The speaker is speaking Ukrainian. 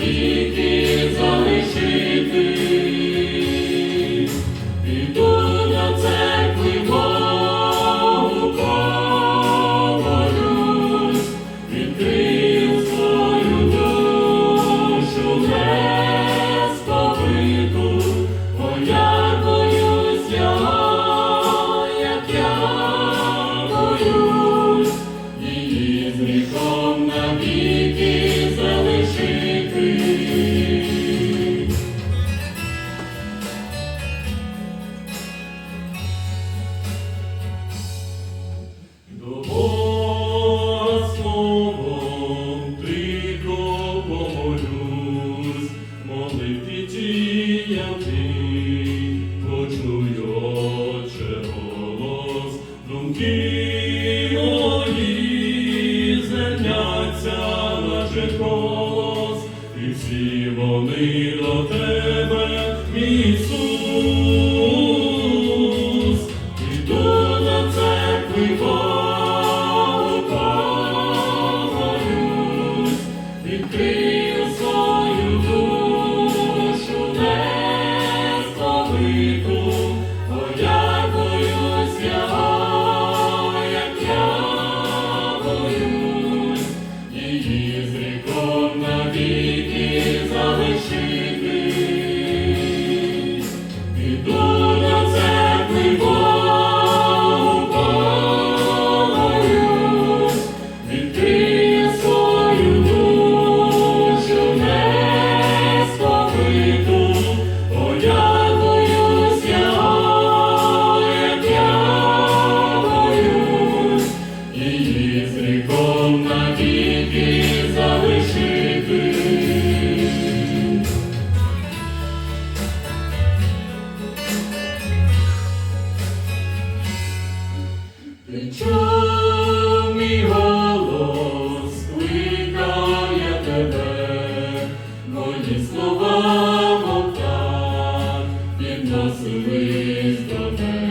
віки залишив. Думки мої зерняться, наче голос, і всі вони до тебе, Ісус, іду до церкви помолюсь, відкрию свою душу подякуюсь is the